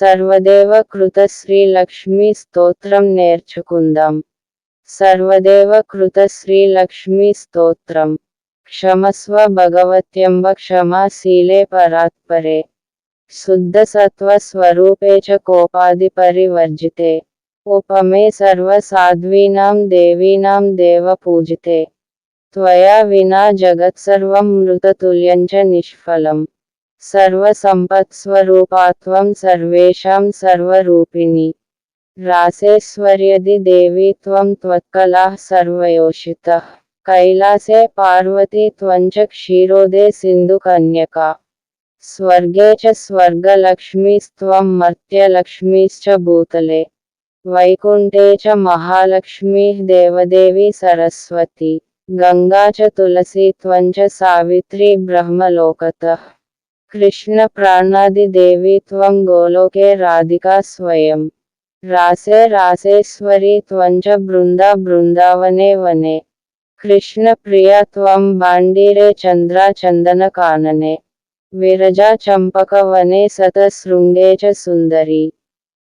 సర్వదేవ కృత శ్రీ లక్ష్మీ స్తోత్రం నేర్చుకుందాం. సర్వదేవ కృత శ్రీ లక్ష్మీ స్తోత్రం. క్షమస్వ భగవత్యంబ క్షమాశీలే పరాత్పరే. శుద్ధ సత్వ స్వరూపే చ కోపాది పరివర్జితే. ఉపమే సర్వ సాధ్వీనాం దేవీనాం దేవ పూజితే. త్వయా వినా జగత్సర్వం మృతతుల్యం చ నిష్ఫలం. सर्वसम्पत्स्वरूपात्वं सर्वेषां सर्वरूपिणि। रासेश्वर्यदि देवी त्वं त्वत्कलाः सर्वयोषितः। कैलासे पार्वती त्वञ्च क्षीरोदे सिन्धुकन्यका। स्वर्गे च स्वर्गलक्ष्मीस्त्वं मर्त्यलक्ष्मीश्च भूतले। वैकुण्ठे च महालक्ष्मीः देवदेवी सरस्वती। गङ्गा च तुलसी त्वञ्च सावित्री ब्रह्मलोकतः। कृष्ण प्राणादि देवी त्वं गोलोके राधिका स्वयं रासे रासेश्वरी त्वं च बृन्दा बृन्दावने वने कृष्णप्रिया त्वं चंद्रा चंदन कानने विरजा चम्पकवने सतशृङ्गे च सुन्दरी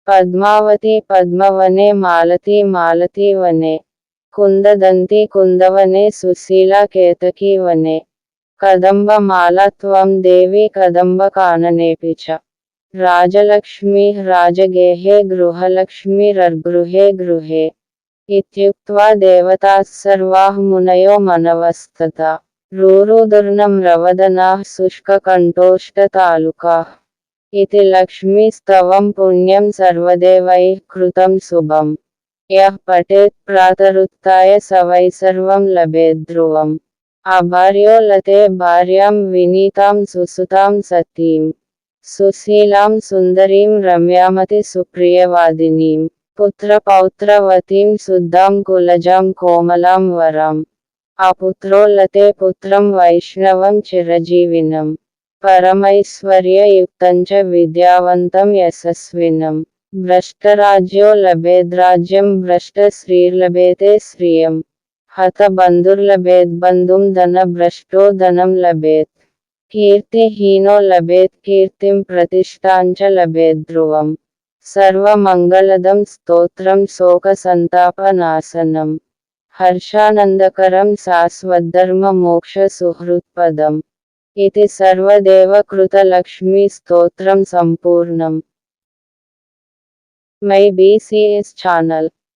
पद्मावती पद्मवने मालती मालती वने कुंददी कुंदवने सुशीला केतकी वने వనే కుందదంతి కుందవనే సుశీలా కేతకీ వనే కదంబ మాలత్వం దేవి కదంబ కాననేపి చ రాజలక్ష్మీ రాజగేహే గృహలక్ష్మీరర్గృహే గృహే ఇత్యుక్త్వా దేవతాः సర్వాः మునయో మనవస్తత రూరుదుర్నం రవదనాः శుష్కకంఠోష్టతాలుకాः इति लक्ष्मीस्तवं पुण्यं सर्वदेवैः कृतं शुभं यः पठेत् प्रातरुत्थाय स वै सर्वं लभेद्ध्रुवम् అభార్యోలతే భార్యాం వినీతాం సుసుతాం సతీం. సుశీలాం సుందరీం రమ్యామతి సుప్రియవాదినీం. పుత్రపౌత్రవతీం శుద్ధాం కులజాం కోమలాం వరాం. అపుత్రోల్లతే పుత్రం వైష్ణవం చిరజీవినం. పరమైశ్వర్యయుక్తంచ విద్యావంతం యశస్వినం. భ్రష్టరాజ్యో లభేద్రాజ్యం భ్రష్ట శ్రీర్లభేతే శ్రియం. हतबन्धुर्लभेत् बन्धुं धनभ्रष्टो धनं लभेत् कीर्तिहीनो लभेत् कीर्तिं प्रतिष्ठाञ्च लभेत् ध्रुवम् सर्वमङ्गलदं स्तोत्रं शोकसन्तापनाशनम् हर्षानन्दकरं शाश्वद्धर्ममोक्षसुहृत्पदम् इति सर्वदेवकृतलक्ष्मीस्तोत्रं सम्पूर्णम् मै बीसीएस् चानल्